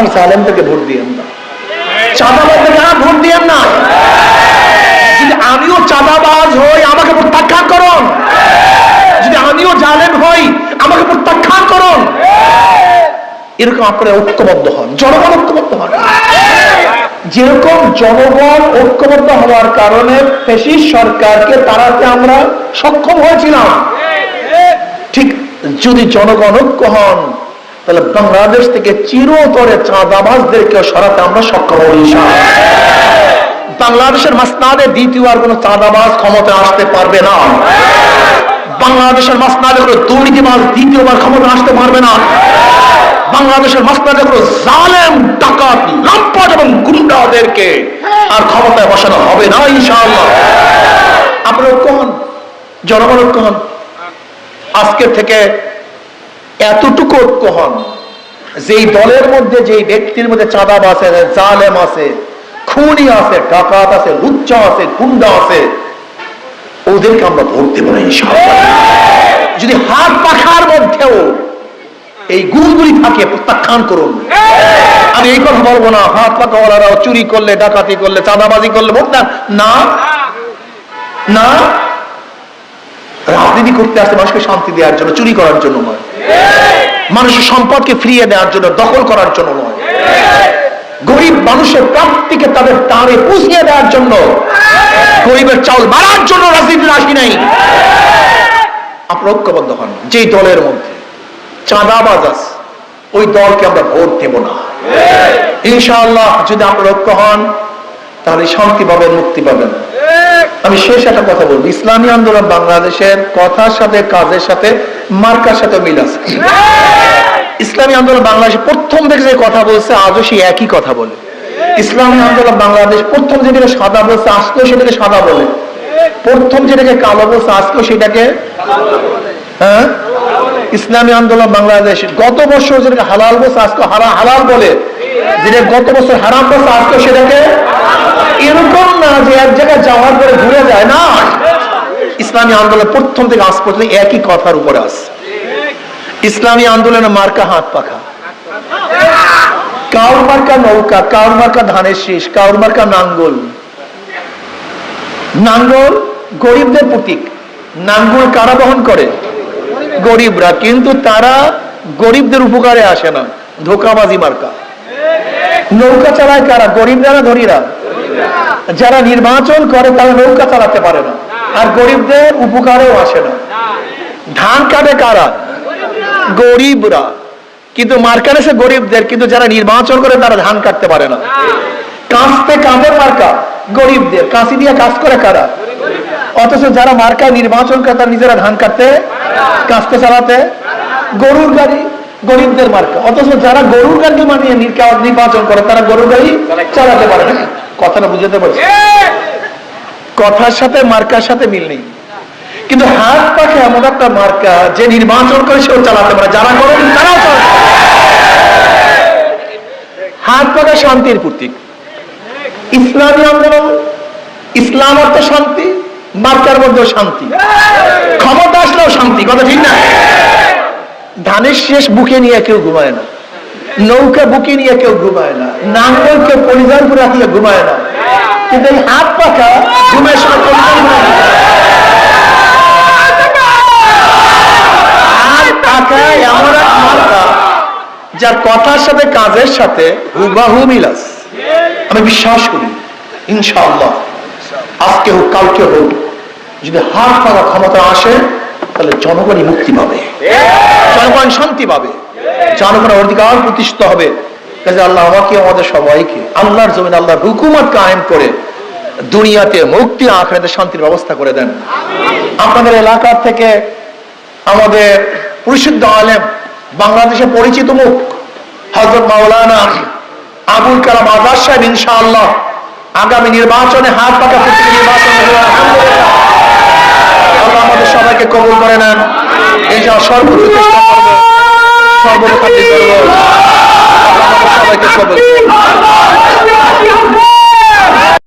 আর জালেমদেরকে vote আর vote দিয়েন না। যদি আমিও চাঁদাবাজ হই, আমাকে প্রত্যাখ্যান করুন। যদি আমিও জালেম হই, আমাকে প্রত্যাখ্যান করুন। এরকম আপনারা ঐক্যবদ্ধ হন, জনগণ ঐক্যবদ্ধ হন। যেরকম জনগণ ঐক্যবদ্ধ হওয়ার কারণে ফেসিস সরকারকে তাড়াতে আমরা সক্ষম হয়েছিলাম, ঠিক যদি জনগণ ঐক্য হন তাহলে বাংলাদেশ থেকে চিরতরে চাঁদাবাজদেরকে সরাতে আমরা সক্ষম হই বাংলাদেশের মাসনাদে দ্বিতীয় আর কোন চাঁদাবাজ ক্ষমতা আসতে পারবে না। বাংলাদেশের মাসনাদে কোনো দুর্নীতিবাজ দ্বিতীয়বার ক্ষমতা আসতে পারবে না। বাংলাদেশের মাসনাদে কোনো জালেম, ডাকাত, লম্পট এবং গুন্ডাদেরকে আর ক্ষমতায় বসানো হবে না, ইনশাআল্লাহ। আপনারা হন জনগণ ঐক্য হন আজকের থেকে এতটুকু ঐক্য হন। যেই দলের মধ্যে, যেই ব্যক্তির মধ্যে চাঁদাব আছে, জালেম আছে, খুনি আছে, ডাকাত আছে, লুচ্চা আছে, গুন্ডা আছে, ওদেরকে আমরা ভোট দেব না যদি হাত পাখার মধ্যেও এই গুণগুলি থাকে, প্রত্যাখ্যান করুন। আমি এই কথা বলব না, হাত পাখাওয়ালারাও চুরি করলে, ডাকাতি করলে, চাঁদাবাজি করলে, ভোট দেন। না। না। রাজনীতি করতে আসছে মানুষকে শান্তি দেওয়ার জন্য, চুরি করার জন্য নয়। মানুষের সম্পদকে ফিরিয়ে দেওয়ার জন্য, দখল করার জন্য নয়। গরিব মানুষের প্রাপ্তিকে তাদের তারে পুষিয়ে দেওয়ার জন্য, গরিবের চাউল মারার জন্য রাজনীতিতে আসি নাই। আপনার ঐক্যবদ্ধ হন, যেই দলের মধ্যে চাঁদাবাজ আছে, ওই দলকে আমরা ভোট দেব না। ইনশাআল্লাহ, যদি আপনার ঐক্য হন, তাহলে শান্তি পাবেন, মুক্তি পাবেন। আমি শেষ একটা কথা বলব। ইসলামী আন্দোলন বাংলাদেশের কথার সাথে, কাজের সাথে মার্কার সাথে মিল আছে। ইসলামী আন্দোলন বাংলাদেশ প্রথম থেকে যে কথা বলছে, আজও সেই একই কথা বলে। ইসলামী আন্দোলন বাংলাদেশ প্রথম যেটাকে সাদা বলছে, আজকেও সেটাকে সাদা বলে। প্রথম যেটাকে কালো বলছে, আজকেও সেটাকে হ্যাঁ? ইসলামী আন্দোলন বাংলাদেশ গত বছর যেটাকে হালাল বলছে আজকে হারা- হালাল বলে। যেটা গত বছর হারাম বলছে আজকে সেটাকে এরকম না যে এক জায়গায় যাওয়ার পরে ঘুরে যায়, না। ইসলামী আন্দোলন প্রথম থেকে আজ পর্যন্ত একই কথার উপরে আছে। ইসলামী আন্দোলনের মার্কা হাত পাখা। কাউর মার্কা নৌকা, কাউর মার্কা ধানের শীষ, কাউর মার্কা নাঙ্গল। নাঙ্গল গরিবদের প্রতীক। নাঙ্গল কারা বহন করে? গরিবরা। কিন্তু তারা গরিবদের উপকারে আসে না। ধোকাবাজি মার্কা। নৌকা চালায় কারা? গরিবরা না ধনীরা? যারা নির্বাচন করে তারা নৌকা চালাতে পারে না। আর গরিবদের উপকারেও আসে না। ধান কাটে কারা? গরিবরা। কিন্তু মার্কার এসে গরিবদের, কিন্তু যারা নির্বাচন করে তারা ধান কাটতে পারে না। কাঁচতে কাঁধে মার্কা, গরিবদের। কাঁচি দিয়ে কাজ করে কারা? অথচ যারা মার্কা নির্বাচন করে তারা নিজেরা ধান কাটতে, কাঁচতে চালাতে। গরুর গাড়ি, গরিবদের মার্কা। অথচ যারা গরুর গাড়ি মানিয়ে নির্বাচন করে তারা গরুর গাড়ি চালাতে পারে না। কথাটা বুঝতে পারছি? কথার সাথে, মার্কার সাথে মিল নেই। কিন্তু হাত পাখে এমন একটা মার্কা যে নির্বাচন করে সেও চালাতে পারে। যারা করেন তারাও চালাতে হাত পাখা শান্তির প্রতীক। ইসলামী আন্দোলন, ইসলাম অর্থ শান্তি, মার্কার মধ্যেও শান্তি। ক্ষমতা আসলেও শান্তি, কথা ঠিক না? ধানের শেষ বুকে নিয়ে কেউ ঘুমায় না। নৌকা বুকে নিয়ে কেউ ঘুমায় না। নাঙ্গল কেউ পরিধান করে রাখলে ঘুমায় না। কিন্তু এই হাত পাখা ঘুমের সময় যার কথার সাথে কাজের সাথে হুবাহু মিল আছে। আমি বিশ্বাস করি, ইনশাআল্লাহ, আজকে হোক, কালকে হোক, যদি হাত পাকা ক্ষমতা আসে, তাহলে জনগণই মুক্তি পাবে। জনগণ শান্তি পাবে। জনগণের অধিকার প্রতিষ্ঠিত হবে। কাজে আল্লাহ আমাকে, আমাদের সবাইকে, আল্লাহর জমিন আল্লাহর হুকুমত কায়েম করে দুনিয়াতে মুক্তি আখড়াতে শান্তির ব্যবস্থা করে দেন। আপনাদের এলাকার থেকে আমাদের প্রসিদ্ধ আলেম বাংলাদেশে পরিচিত মুখ হজরত মাওলানা আবুল কালাম আজাদ সাহেব, ইনশাআল্লাহ আগামী নির্বাচনে হাত পাকা নির্বাচন আল্লাহ আমাদের সবাইকে কবুল করে নেন। এই যা সর্বোচ্চ চেষ্টা করব। সর্বোচ্চ like a